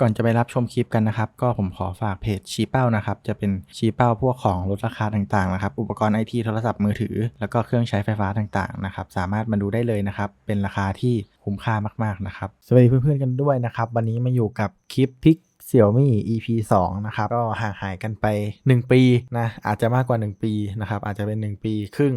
ก่อนจะไปรับชมคลิปกันนะครับ ก็ผมขอฝากเพจชี้เป้านะครับ จะเป็นชี้เป้าพวกของลดราคาต่างๆนะครับ อุปกรณ์ไอทีโทรศัพท์มือถือ แล้วก็เครื่องใช้ไฟฟ้าต่างๆนะครับ สามารถมาดูได้เลยนะครับ เป็นราคาที่คุ้มค่ามากๆนะครับ สวัสดีเพื่อนๆกันด้วยนะครับ วันนี้มาอยู่กับคลิปพิก Xiaomi EP 2 นะครับ ก็ห่างหายกันไป 1 ปีนะ อาจจะมากกว่า 1 ปีนะครับ อาจจะเป็น 1 ปีครึ่ง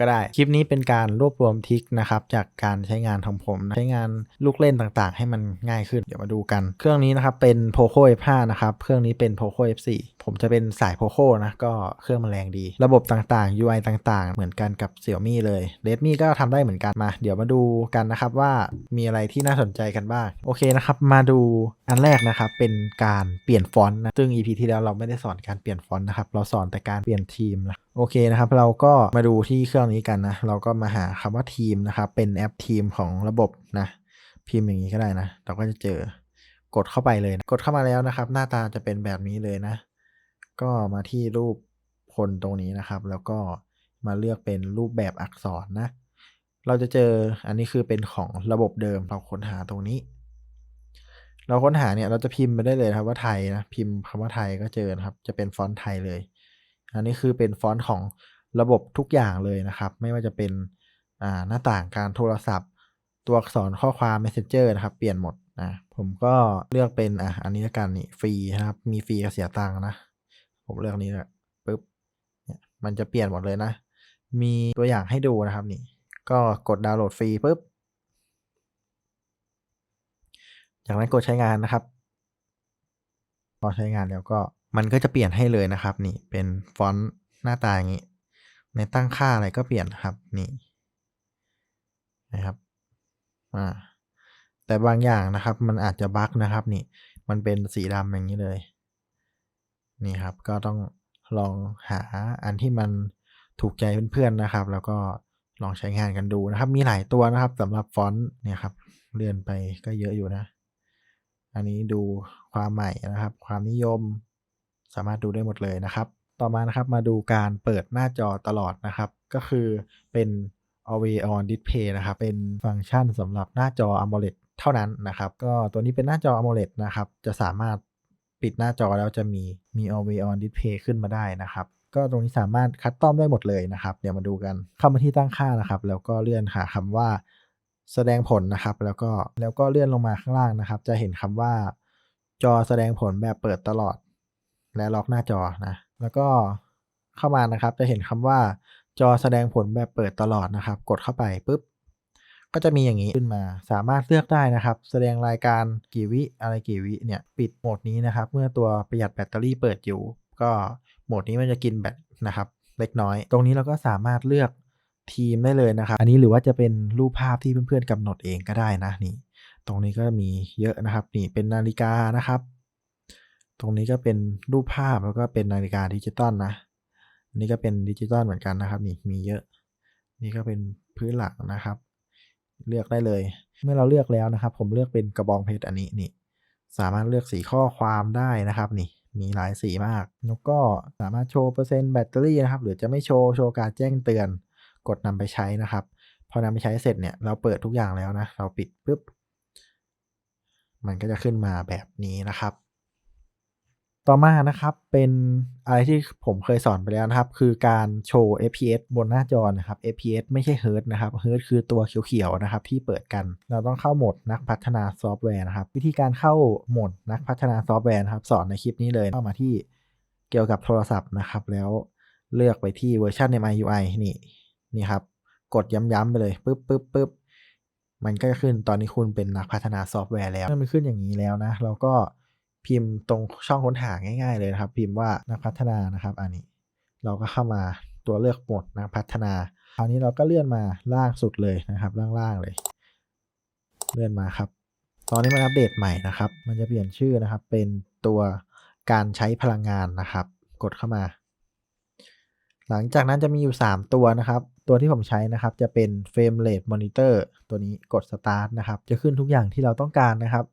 ก็ได้ คลิปนี้เป็นการรวบรวมทิคนะครับจากการใช้งานของผมใช้งานลูกเล่นต่างๆ ให้มันง่ายขึ้นเดี๋ยวมาดูกัน เครื่องนี้นะครับเป็น Poco F5 นะครับเครื่องนี้เป็น Poco F4 ผมจะเป็นสาย Poco นะก็เครื่องมันแรงดี ระบบต่างๆ UI ต่างๆ เหมือนกันกับ Xiaomi เลย Redmi ก็ทำได้เหมือนกันมา เดี๋ยวมาดูกันนะครับว่ามีอะไรที่น่าสนใจกันบ้างโอเคนะครับมาดูอันแรกนะครับเป็นการเปลี่ยนฟอนต์นะซึ่ง EP ที่แล้วเราไม่ได้สอนการเปลี่ยนฟอนต์นะครับเราสอนแต่การเปลี่ยนทีมนะโอเคนะครับ เราก็มาดูที่เครื่องนี้กันนะ เราก็มาหาคำว่าทีมนะครับ เป็นแอปทีมของระบบนะ พิมพ์อย่างนี้ก็ได้นะ เราก็จะเจอกดเข้าไปเลยนะกดเข้ามาแล้วนะครับ หน้าตาจะเป็นแบบนี้เลยนะ ก็มาที่รูปคนตรงนี้นะครับ แล้วก็มาเลือกเป็นรูปแบบอักษรนะ เราจะเจออันนี้คือเป็นของระบบเดิมเราค้นหาตรงนี้ เราค้นหาเนี่ยเราจะพิมพ์ไปได้เลยครับว่าไทยนะ พิมพ์คำว่าไทยก็เจอนะครับ จะเป็นฟอนต์ไทยเลย อันนี้คือเป็นฟอนต์ของระบบทุกอย่างเลยนะครับ ไม่ว่าจะเป็นหน้าต่างการโทรศัพท์ ตัวอักษรข้อความ Messenger นะครับ เปลี่ยนหมดนะผมก็เลือกเป็นอะอันนี้ละกันนี่ฟรีนะครับ มีฟรีกับเสียตังค์นะ ผมเลือกนี้แหละปุ๊บเนี่ยมันจะเปลี่ยนหมดเลยนะ มีตัวอย่างให้ดูนะครับนี่ ก็กดดาวน์โหลดฟรีปุ๊บจากนั้นกดใช้งานนะครับ พอใช้งานแล้วก็ มันก็จะเปลี่ยนให้เลยนะครับ นี่เป็นฟอนต์หน้าตาอย่างนี้ ในตั้งค่าอะไรก็เปลี่ยนครับนี่นะครับอ่าแต่บางอย่างนะครับ มันอาจจะบั๊กนะครับ นี่ มันเป็นสีดำอย่างนี้เลย นี่ครับ ก็ต้องลองหาอันที่มันถูกใจเพื่อนๆนะครับ แล้วก็ลองใช้งานกันดูนะครับ มีหลายตัวนะครับสำหรับฟอนต์เนี่ยครับ เลื่อนไปก็เยอะอยู่นะ อันนี้ดูความใหม่นะครับ ความนิยม สามารถดูได้หมดเลยนะครับ ต่อมานะครับมาดูการเปิดหน้าจอตลอดนะครับ ก็คือเป็น Always on Display นะครับ เป็นฟังก์ชันสำหรับหน้าจอ AMOLED เท่านั้นนะครับ ก็ตัวนี้เป็นหน้าจอ AMOLED นะครับ จะสามารถปิดหน้าจอแล้วจะมีมี Always on Display ขึ้นมาได้นะครับ ก็ตรงนี้สามารถคัดต้อมได้หมดเลยนะครับ เดี๋ยวมาดูกันเข้ามาที่ตั้งค่านะครับ แล้วก็เลื่อนหาคำว่า แสดงผลนะครับ แล้วก็แล้วก็เลื่อนลงมาข้างล่างนะครับ จะเห็นคำว่า จอแสดงผลแบบเปิดตลอด และล็อกหน้าจอนะแล้วก็เข้ามานะครับจะเห็นคำว่าจอแสดงผลแบบเปิดตลอดนะครับ กดเข้าไปปุ๊บก็จะมีอย่างนี้ขึ้นมา สามารถเลือกได้นะครับ แสดงรายการกี่วิอะไรกี่วิเนี่ยปิดโหมดนี้นะครับ เมื่อตัวประหยัดแบตเตอรี่เปิดอยู่ ก็โหมดนี้มันจะกินแบตนะครับ เล็กน้อย ตรงนี้เราก็สามารถเลือกทีมได้เลยนะครับ อันนี้หรือว่าจะเป็นรูปภาพที่เพื่อนๆกำหนดเองก็ได้นะนี่ ตรงนี้ก็มีเยอะนะครับ นี่เป็นนาฬิกานะครับ ตรงนี้ก็เป็นรูปภาพแล้วก็เป็นนาฬิกาดิจิตอลนะอันนี่ก็เป็นดิจิตอลเหมือนกันนะครับนี่มีเยอะ นี่ก็เป็นพื้นหลังนะครับ เลือกได้เลย เมื่อเราเลือกแล้วนะครับ ผมเลือกเป็นกระบองเพชรอันนี้นี่สามารถเลือกสีข้อความได้นะครับนี่มีหลายสีมาก แล้วก็สามารถโชว์เปอร์เซ็นต์แบตเตอรี่นะครับ หรือจะไม่โชว์โชว์การแจ้งเตือน กดนำไปใช้นะครับ พอนำไปใช้เสร็จเนี่ยเราเปิดทุกอย่างแล้วนะ เราปิดปุ๊บ มันก็จะขึ้นมาแบบนี้นะครับ ต่อมานะครับเป็นอะไรที่ผมเคยสอนไปแล้วนะครับ คือการโชว์ FPS บนหน้าจอนะครับ FPS ไม่ใช่เฮิร์ตนะครับเฮิร์ตคือตัวเขียวๆนะครับที่เปิดกันเราต้องเข้าโหมดนักพัฒนาซอฟต์แวร์นะครับ วิธีการเข้าโหมดนักพัฒนาซอฟต์แวร์นะครับ สอนในคลิปนี้เลยเข้ามาที่เกี่ยวกับโทรศัพท์นะครับ แล้วเลือกไปที่เวอร์ชัน MIUI นี่นี่ครับ กดย้ำๆไปเลยปุ๊บปุ๊บปุ๊บมันก็จะขึ้นตอนนี้คุณเป็นนักพัฒนาซอฟต์แวร์แล้วมันขึ้นอย่างนี้แล้วนะเราก็ พิมพ์ตรงช่องค้นหาง่าย ๆ เลยนะครับ พิมพ์ว่านักพัฒนานะครับ อันนี้ เราก็เข้ามาตัวเลือกหมดนักพัฒนา คราวนี้เราก็เลื่อนมาล่างสุดเลยนะครับล่างๆเลย เลื่อนมาครับ ตอนนี้มันอัปเดตใหม่นะครับ มันจะเปลี่ยนชื่อนะครับ เป็นตัวการใช้พลังงานนะครับ กดเข้ามา หลังจากนั้นจะมีอยู่ 3 ตัวนะครับ ตัวที่ผมใช้นะครับ จะเป็น Frame Rate Monitor ตัวนี้กด Start นะครับ จะขึ้นทุกอย่างที่เราต้องการนะครับ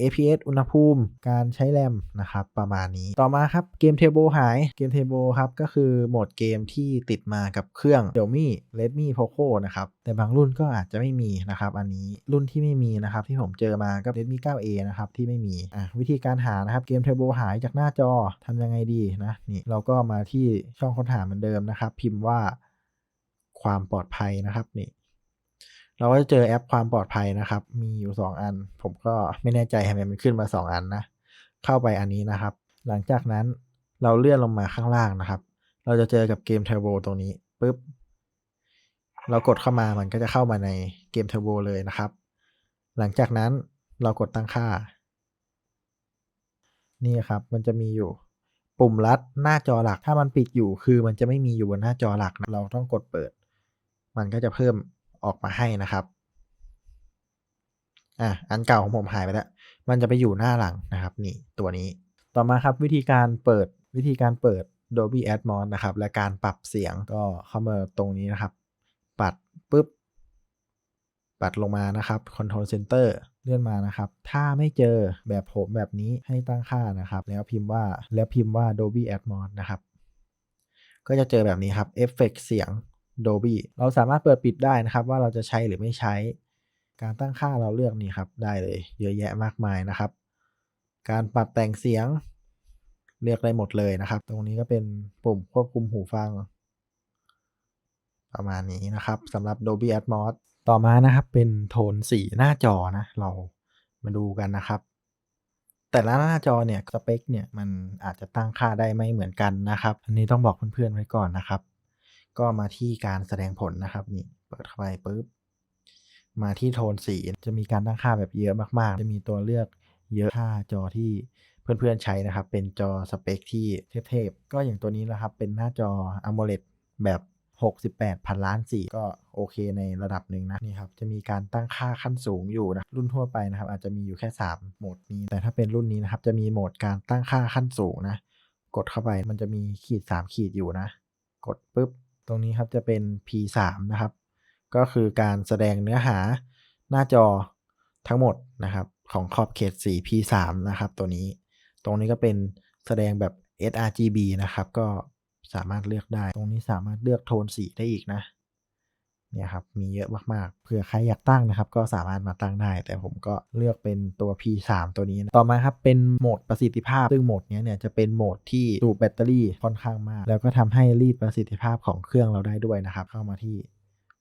APS อุณหภูมิ การใช้แรมนะครับประมาณนี้ต่อมาครับเกมเทเบิลหายเกมเทเบิลครับก็คือโหมดเกมที่ติดมากับเครื่อง Xiaomi Redmi Poco นะครับแต่บางรุ่นก็อาจจะไม่มีนะครับอันนี้รุ่นที่ไม่มีนะครับที่ผมเจอมาก็ Redmi 9A นะครับที่ไม่มีอะวิธีการหานะครับเกมเทเบิลหายจากหน้าจอทำยังไงดีนะนี่เราก็มาที่ช่องค้นหาเหมือนเดิมนะครับ พิมพ์ว่าความปลอดภัยนะครับนี่ เราก็จะเจอแอปความปลอดภัยนะครับ มีอยู่ 2 อัน ผมก็ไม่แน่ใจทำไมมันขึ้นมา 2 อันนะ เข้าไปอันนี้นะครับ หลังจากนั้นเราเลื่อนลงมาข้างล่างนะครับ เราจะเจอกับเกมเทอร์โบตรงนี้ปุ๊บ เรากดเข้ามามันก็จะเข้ามาในเกมเทอร์โบเลยนะครับ หลังจากนั้นเรากดตั้งค่า นี่ครับ มันจะมีอยู่ ปุ่มลัดหน้าจอหลัก ถ้ามันปิดอยู่คือมันจะไม่มีอยู่บนหน้าจอหลักนะเราต้องกดเปิด มันก็จะเพิ่ม ออกมาให้นะครับอะอันเก่าของผมหายไปแล้ว มันจะไปอยู่หน้าหลังนะครับ นี่ตัวนี้ ต่อมาครับวิธีการเปิดวิธีการเปิด Dolby Atmos นะครับ และการปรับเสียงก็เข้ามาตรงนี้นะครับ ปัดปุ๊บ ปัดลงมานะครับ Control Center เลื่อนมานะครับ ถ้าไม่เจอแบบผมแบบนี้ให้ตั้งค่านะครับ แล้วพิมพ์ว่าแล้วพิมพ์ว่า Dolby Atmos นะครับ ก็จะเจอแบบนี้ครับเอฟเฟกเสียง Dolby เราสามารถเปิดปิดได้นะครับ ว่าเราจะใช้หรือไม่ใช้ การตั้งค่าเราเลือกนี่ครับได้เลย เยอะแยะมากมายนะครับ การปรับแต่งเสียงเลือกได้หมดเลยนะครับ ตรงนี้ก็เป็นปุ่มควบคุมหูฟัง ประมาณนี้นะครับสำหรับ Dolby Atmos ต่อมานะครับเป็นโทนสีหน้าจอนะ เรามาดูกันนะครับ แต่ละหน้าจอเนี่ยสเปคเนี่ยมันอาจจะตั้งค่าได้ไม่เหมือนกันนะครับ อันนี้ต้องบอกเพื่อนๆไว้ก่อนนะครับ ก็มาที่การแสดงผลนะครับนี่เปิดเข้าไปปุ๊บมาที่โทนสีจะมีการตั้งค่าแบบเยอะมากๆ จะมีตัวเลือกเยอะค่าจอที่เพื่อนๆใช้นะครับ เป็นจอสเปคที่เทพๆก็อย่างตัวนี้นะครับ เป็นหน้าจอ AMOLED แบบ 68 พันล้านสีก็โอเคในระดับหนึ่งนะนี่ครับ จะมีการตั้งค่าขั้นสูงอยู่นะรุ่นทั่วไปนะครับ อาจจะมีอยู่แค่ 3 โหมดนี้ แต่ถ้าเป็นรุ่นนี้นะครับ จะมีโหมดการตั้งค่าขั้นสูงนะ กดเข้าไปมันจะมีขีด 3 ขีดอยู่นะ กดปุ๊บ ตรงนี้ครับจะเป็น P3 นะครับ ก็คือการแสดงเนื้อหาหน้าจอทั้งหมดนะครับ ของขอบเขตสี P3 นะครับ ตัวนี้ ตรงนี้ก็เป็นแสดงแบบ sRGB นะครับ ก็สามารถเลือกได้ ตรงนี้สามารถเลือกโทนสีได้อีกนะ เนี่ยครับมีเยอะมากๆเผื่อใครอยากตั้งนะครับ ก็สามารถมาตั้งได้ แต่ผมก็เลือกเป็นตัว P3 ตัวนี้นะต่อมาครับเป็นโหมดประสิทธิภาพ ซึ่งโหมดนี้เนี่ยจะเป็นโหมดที่ดูแบตเตอรี่ค่อนข้างมาก แล้วก็ทำให้รีดประสิทธิภาพของเครื่องเราได้ด้วยนะครับ เข้ามาที่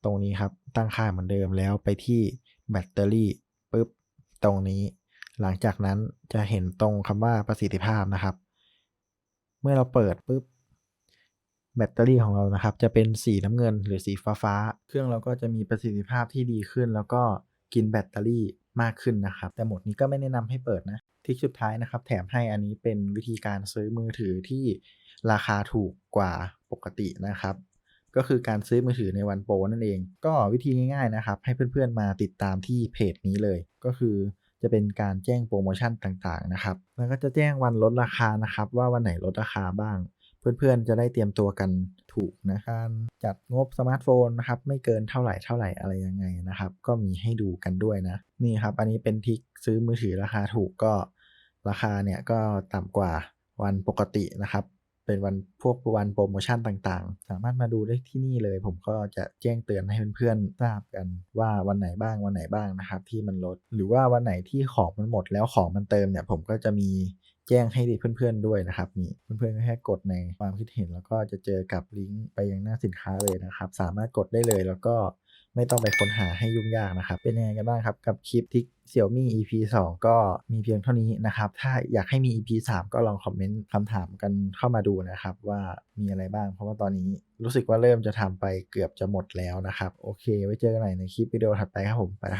ตรงนี้ครับตั้งค่าเหมือนเดิมแล้วไปที่แบตเตอรี่ปุ๊บตรงนี้ หลังจากนั้นจะเห็นตรงคำว่าประสิทธิภาพนะครับ เมื่อเราเปิดปุ๊บ แบตเตอรี่ของเรานะครับ จะเป็นสีน้ำเงินหรือสีฟ้าฟ้าๆเครื่องเราก็จะมีประสิทธิภาพที่ดีขึ้น แล้วก็กินแบตเตอรี่มากขึ้นนะครับ แต่หมดนี้ก็ไม่แนะนำให้เปิดนะทิกสุดท้ายนะครับ แถมให้อันนี้เป็นวิธีการซื้อมือถือที่ราคาถูกกว่าปกตินะครับ ก็คือการซื้อมือถือในวันโปรนั่นเอง ก็วิธีง่าย ๆนะครับ ให้เพื่อนๆมาติดตามที่เพจนี้เลย ก็คือจะเป็นการแจ้งโปรโมชั่นต่างๆนะครับ แล้วก็จะแจ้งวันลดราคานะครับ ว่าวันไหนลดราคาบ้าง เพื่อนๆ จะได้เตรียมตัวกันถูกนะการจัดงบสมาร์ทโฟนนะครับไม่เกินเท่าไหร่เท่าไหร่อะไรยังไงนะครับ ก็มีให้ดูกันด้วยนะ นี่ครับ อันนี้เป็นทิกซื้อมือถือราคาถูกก็ราคาเนี่ยก็ต่ำกว่าวันปกตินะครับ เป็นวันพวกวันโปรโมชั่นต่างๆ สามารถมาดูได้ที่นี่เลย ผมก็จะแจ้งเตือนให้เพื่อนๆทราบกันว่าวันไหนบ้างวันไหนบ้างนะครับ ที่มันลด หรือว่าวันไหนที่ของมันหมดแล้วของมันเติมเนี่ยผมก็จะมี แจ้งให้เพื่อนๆด้วยนะครับนี่เพื่อนๆก็แค่กดในความคิดเห็น แล้วก็จะเจอกับลิงก์ไปยังหน้าสินค้าเลยนะครับ สามารถกดได้เลยแล้วก็ไม่ต้องไปค้นหาให้ยุ่งยากนะครับ เป็นยังไงกันบ้างครับ กับคลิปที่ Xiaomi EP 2 ก็มีเพียงเท่านี้นะครับ ถ้าอยากให้มี EP 3 ก็ลองคอมเมนต์คำถามกันเข้ามาดูนะครับ ว่ามีอะไรบ้าง เพราะว่าตอนนี้รู้สึกว่าเริ่มจะทำไปเกือบจะหมดแล้วนะครับ โอเค ไว้เจอกันใหม่ในคลิปวิดีโอถัดไปครับผมไปครับ